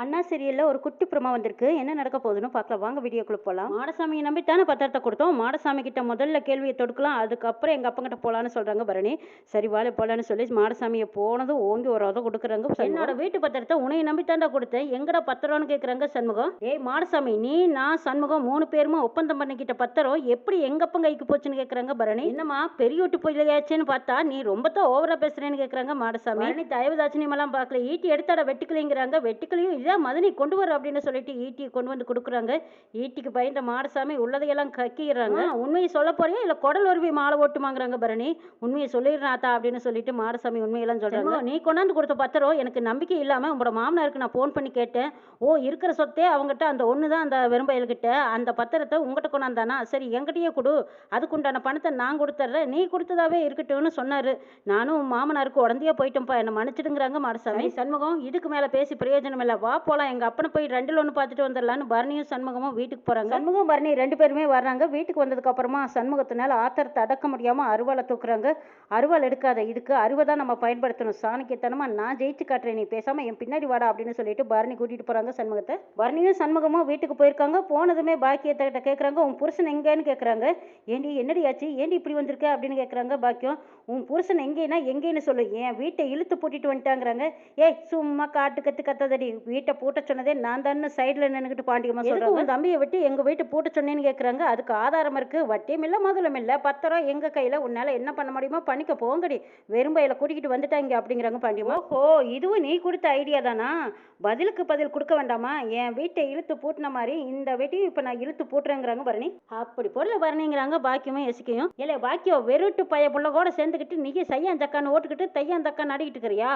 அண்ணா சீரியலில் ஒரு குட்டி பிரமா வந்திருக்கு. என்ன நடக்க போகுதுன்னு பார்க்கலாம். வாங்க வீடியோக்குள்ள போகலாம் மாடசாமியை நம்பி தானே பத்திரத்தை கொடுத்தோம். மாடசாமி கிட்ட முதல்ல கேள்வியை தொடுக்கலாம். அதுக்கப்புறம் எங்கள் அப்பங்கிட்ட போகலான்னு சொல்கிறாங்க பரணி. சரி வாழை போகலான்னு சொல்லி மாடசாமியை போனதும் ஓங்கி ஒரு உதவ கொடுக்குறாங்க என்னோட வீட்டு பத்திரத்தை உன்னை நம்பி தாண்டா கொடுத்தேன். எங்கடா பத்திரம்னு கேட்குறாங்க சண்முகம்? ஏய் மாடசாமி நீ நான் சண்முகம் மூணு பேருமே ஒப்பந்தம் பண்ணிக்கிட்ட பத்திரம் எப்படி எங்க அப்பன் கைக்கு போச்சுன்னு கேட்குறாங்க பரணி. என்னம்மா பெரிய வீட்டு போயிலையாச்சுன்னு பார்த்தா நீ ரொம்ப தான் ஓவரா பேசுறேன்னு கேட்குறாங்க மாடசாமி. பரணி தயவுதாட்சணியமெல்லாம் பார்க்கல. ஈட்டி எடுத்தாட வெட்டிக்கலைங்கிறாங்க வெட்டிக்கலையும் இல்லை மதனி கொண்டு வர அப்படின்னு சொல்லிட்டு ஈட்டியை கொண்டு வந்து கொடுக்குறாங்க. ஈட்டிக்கு பயந்த மாடசாமி உள்ளதையெல்லாம் கக்கிடுறாங்க. உண்மையை சொல்ல போறியா? இல்லை குடல் உருவி மாலை ஓட்டுமாங்கிறாங்க பரணி? உண்மையை சொல்லிடுறாத்தா அப்படின்னு சொல்லிட்டு மாடசாமி உண்மையெல்லாம் சொல்றாங்க. நீ கொண்டாந்து கொடுத்த பத்திரம் எனக்கு நம்பிக்கை இல்லாமல் உங்களோட மாமனாருக்கு நான் ஃபோன் பண்ணி கேட்டேன். ஓ இருக்கிற சொத்தே அவங்ககிட்ட அந்த ஒன்று தான் அந்த வெறும்பயல்கிட்ட. அந்த பத்திரத்தை உங்ககிட்ட கொண்டாந்தானா சரி என்கிட்டயே கொடு. அதுக்குண்டான பணத்தை நான் கொடுத்துட்றேன் நீ கொடுத்ததாவே இருக்கட்டும்னு சொன்னாரு. நானும் மாமனாருக்கு உடந்தையே போயிட்டேன்ப்பா. என்னை மன்னிச்சிடுங்கிறாங்க மாடசாமி சண்முகம் இதுக்கு மேலே பேசி பிரயோஜனம் இல்லை. வா போலாம். எங்கள் அப்பனை போய் ரெண்டில் ஒன்று பார்த்துட்டு வந்துடலான்னு பரணியும் சண்முகமும் வீட்டுக்கு போகிறாங்க சண்முகம் பரணி ரெண்டு பேருமே வர்றாங்க. வீட்டுக்கு வந்ததுக்கப்புறமா சண்முகத்தினால ஆத்திரத்தை அடக்க முடியாமல் அருவாளை தூக்குறாங்க. அருவாள் எடுக்காத இதுக்கு அருவை தான் நம்ம பயன்படுத்தணும். சாணக்கியத்தனமாக நான் ஜெயிச்சு காட்டுறேன் நீ பேசாமல் என் பின்னாடி வாடா அப்படின்னு சொல்லிட்டு பரணி கூட்டிகிட்டு போகிறாங்க சண்முகத்தை. பரணியும் சண்முகமும் வீட்டுக்கு போயிருக்காங்க. போனதுமே பாக்கியத்தை கிட்ட கேட்குறாங்க உன் புருஷன் எங்கேன்னு கேட்குறாங்க ஏண்டி என்னடி ஆச்சு? ஏண்டி இப்படி வந்திருக்க? அப்படின்னு கேட்குறாங்க பாக்கியம். உன் புருஷன் எங்கேனா எங்கேன்னு சொல்லு. என் வீட்டை இழுத்து பூட்டிட்டு வந்துட்டாங்கிறாங்க. ஏய் சும்மா காட்டு கற்று கத்தாதடி. வீட்டை பூட்ட சொன்னதே நான் தானே சைடில் நின்றுக்கிட்டு பாண்டியம்மா சொல்கிறாங்க உன் தம்பியை விட்டு எங்கள் வீட்டை பூட்ட சொன்னேன்னு கேட்குறாங்க அதுக்கு ஆதாரம் இருக்குது வட்டியும் இல்லை முதலும் இல்லை. பத்திரம் எங்கள் கையில்? உன்னால் என்ன பண்ண முடியுமோ பண்ணிக்க போங்கடி. வெறும்பையில் கூட்டிக்கிட்டு வந்துட்டாங்க அப்படிங்கிறாங்க பாண்டியம்மா. ஓ இதுவும் நீ கொடுத்த ஐடியா தானா? பதிலுக்கு பதில் கொடுக்க வேண்டாமா? என் வீட்டை இழுத்து பூட்டின மாதிரி இந்த வீட்டையும் இப்போ நான் இழுத்து பூட்டுறேங்கிறாங்க பரணி. அப்படி பொருளை பரணிங்கிறாங்க பாக்கியமும் எசிக்கையும். இல்லை பாக்கியம் வெறுட்டு பைய புள்ள கூட சேர்ந்துக்கிட்டு நீ சையாந்தக்கான்னு ஓட்டுக்கிட்டு தையாந்தக்கான்னு அடிக்கிட்டு இருக்கிறியா?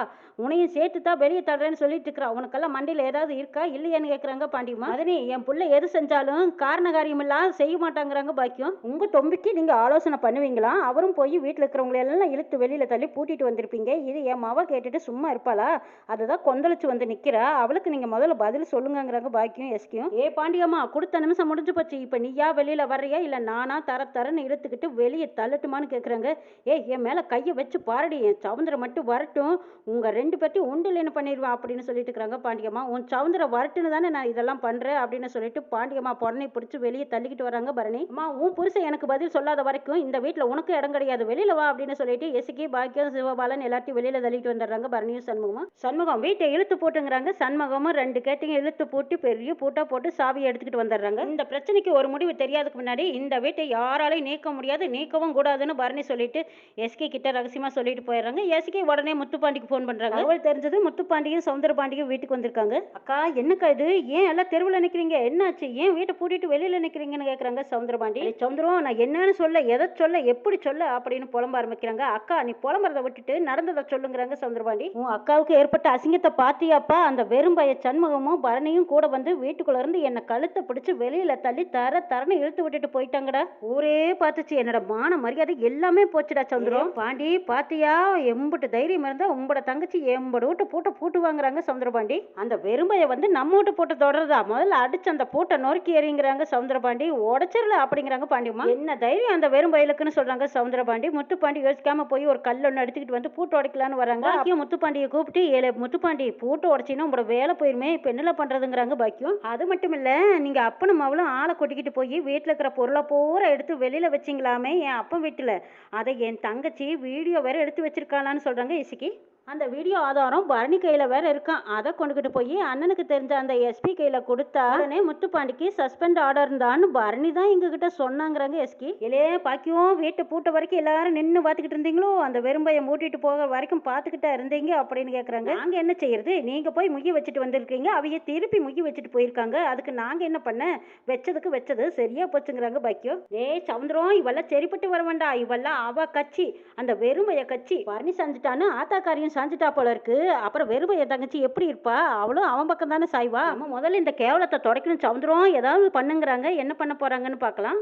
உனையும் சேர்த்து தான் வெளியே தடுறேன்னு சொல்லிட்டு இருக்கிறா. உனக்கெல்லாம் மண்டியில் ஏதாவது இருக்கா? இல்லையான்னு கேட்குறாங்க பாண்டியம்மா அதனே என் பிள்ளை எது செஞ்சாலும் காரண காரியம் இல்லாம செய்ய மாட்டாங்கிறாங்க பாக்கியம். உங்கள் தொம்பிக்கு நீங்கள் ஆலோசனை பண்ணுவீங்களா? அவரும் போய் வீட்டில் இருக்கிறவங்களை எல்லாம் இழுத்து வெளியில் தள்ளி பூட்டிட்டு வந்திருப்பீங்க. இது என் மாவ கேட்டுட்டு சும்மா இருப்பாளா? அதுதான் கொந்தளிச்சு வந்து நிற்கிறா அவளுக்கு நீங்கள் முதல்ல பதில் சொல்லுங்கங்கிறாங்க பாக்கியம் எஸ்கியும். ஏ பாண்டியம்மா கொடுத்த நிமிஷம் முடிஞ்சு போச்சு. இப்போ நீயா வெளியில் வர்றியா? இல்லை நானா தர தரன்னு இழுத்துக்கிட்டு வெளியே தள்ளட்டுமான்னு கேட்குறாங்க ஏ என் மேலே கையை வச்சு பாருடி. என் சவுந்தரம் மட்டும் வரட்டும். உங்கள் ரெண்டு பேர்ட்டையும் உண்டு என்ன பண்ணிடுவா அப்படின்னு சொல்லிட்டு இருக்கிறாங்க பாண்டியம்மா. உன் சவுந்தரம் வரட்டுன்னு தானே நான் இதெல்லாம் பண்ணுறேன் அப்படின்னு சொல்லிட்டு பாண்டியம்மா பொண்ணை பிடிச்சி வெளியே தள்ளிக்கிட்டு வராங்க பரணி. அம்மா உன் புருஷன் எனக்கு பதில் சொல்லாத வரைக்கும் இந்த வீட்டில் உனக்கு இடம் கிடையாது. வெளியில் வா அப்படின்னு சொல்லிட்டு எசுக்கி பாக்கியம் சிவபாலன் எல்லாத்தையும் வெளியில் தள்ளிட்டு வந்துடுறாங்க பரணியும் சண்முகமும். சண்முகம் வீட்டை இழுத்து போட்டுங்கிறாங்க. சண்முகமும் ரெண்டு கேட்டையும் இழுத்து போட்டு பெரிய பூட்டா போட்டு சாவியை எடுத்துக்கிட்டு வந்துடுறாங்க. இந்த பிரச்சனைக்கு ஒரு முடிவு தெரியாதுக்கு முன்னாடி இந்த வீட்டை யாராலையும் நீக்க முடியாது நீக்கவும் கூடாதுன்னு பரணி சொல்லிட்டு எஸ்கே கிட்ட ரகசியமா சொல்லிட்டு போயிடுறாங்க. எஸ்கே உடனே முத்துப்பாண்டிக்கு ஃபோன் பண்றாங்க. அவள் தெரிஞ்சது முத்துப்பாண்டியும் சவுந்தர பாண்டியும் வீட்டுக்கு வந்திருக்காங்க. அக்கா என்னக்கா இது? ஏன் எல்லாம் தெருவில் நிக்கிறீங்க? என்னாச்சு? ஏன் வீட்டை பூட்டிட்டு வெளியில நிக்கிறீங்கன்னு கேக்குறாங்க சவுந்தர பாண்டி "அடே சவுந்தரம் நான் என்னன்னு சொல்ல எதை சொல்ல எப்படி சொல்ல அப்படின்னு புலம்ப ஆரம்பிக்கிறாங்க. அக்கா நீ புலம்புறத விட்டுட்டு நடந்ததை சொல்லுங்கிறாங்க சவுந்தரபாண்டி உன் அக்காவுக்கு ஏற்பட்ட அசிங்கத்தை பாத்தியாப்பா? அந்த வெறும்பய சண்முகமும் பரணியும் கூட வந்து வீட்டுக்குள்ள இருந்து என்னை கழுத்தை பிடிச்சு வெளியில தள்ளி தர தரன்னு இழுத்து விட்டுட்டு போயிட்டாங்கடா. ஊரே பார்த்துச்சு. என்னோட மான மரியாதை எல்லாமே போச்சுடா சவுந்தரம் பாண்டி பாத்தியா? எம்புட்டு தைரியம் இருந்தா உங்களோட தங்கச்சி எம்படு விட்டு பூட்டை பூட்டு வாங்குறாங்க சவுந்தரபாண்டி அந்த வெறும்பைய வந்து நம்ம வீட்டு போட்டு தொடருதா முதல்ல அடிச்சு அந்த பூட்டை நொறுக்கி எறிங்கிறாங்க சவுந்தரபாண்டி. உடச்சிடல அப்படிங்கிறாங்க பாண்டியம்மா. என்ன தைரியம் அந்த வெறும்பயலுக்குன்னு சொல்றாங்க சவுந்தரபாண்டி. முத்துப்பாண்டி யோசிக்காம போய் ஒரு கல் ஒன்று எடுத்துக்கிட்டு வந்து பூட்டு உடைக்கலான்னு வராங்க. பாக்கியம். முத்துப்பாண்டியை கூப்பிட்டு ஏழு முத்துப்பாண்டி பூட்டு உடைச்சின்னா உங்களோட வேலை போயிருமே. இப்போ என்னல பண்றதுங்கிறாங்க பாக்கியம்? அது மட்டும் இல்ல நீங்க அப்பனும் அவளும் ஆளை கொட்டிக்கிட்டு போய் வீட்டில் இருக்கிற பொருளை பூரா எடுத்து வெளியில வச்சிங்களாமே என் அப்பன் வீட்டில். அதை என் தங்கச்சி வீடியோ வேற எடுத்து வச்சிருக்காளான்னு சொல்றாங்க இசுக்கி. அந்த வீடியோ ஆதாரம் பரணி கையில் வேற இருக்கான் அதை கொண்டுகிட்டு போய் அண்ணனுக்கு தெரிஞ்ச அந்த எஸ்பி கையில் கொடுத்தா உடனே முத்துப்பாண்டிக்கு சஸ்பெண்ட் ஆர்டர் இருந்தான்னு பரணி தான் எங்ககிட்ட சொன்னாங்கிறாங்க எஸ்கி இல்லையே பாக்கியும் வீட்டை பூட்ட வரைக்கும் எல்லாரும் நின்று பார்த்துக்கிட்டு இருந்தீங்களோ? அந்த வெறும்பையை மூட்டிட்டு போக வரைக்கும் பார்த்துக்கிட்டா இருந்தீங்க அப்படின்னு கேட்குறாங்க நாங்கள் என்ன செய்யறது? நீங்கள் போய் முகி வச்சுட்டு வந்திருக்கீங்க. அவைய திருப்பி முகி வச்சுட்டு போயிருக்காங்க. அதுக்கு நாங்கள் என்ன பண்ண? வச்சதுக்கு வச்சது சரியா போச்சுங்கிறாங்க பாக்கியம். ஏய் சவுந்தரம் இவெல்லாம் சரிப்பட்டு வர வேண்டாம். இவெல்லாம் அவ கட்சி. அந்த வெறுமைய கட்சி. பரணி செஞ்சுட்டான்னு ஆத்தாக்காரியும் சாஞ்சிட்டா போல இருக்கு. அப்புறம் வெறுமைய தங்கச்சி எப்படி இருப்பா? அவளும் அவன் பக்கம் தானே சாய்வா? நம்ம முதல்ல இந்த கேவலத்தை தொடக்கணும் சவுந்தரம் ஏதாவது பண்ணுங்கிறாங்க. என்ன பண்ண போறாங்கன்னு பார்க்கலாம்.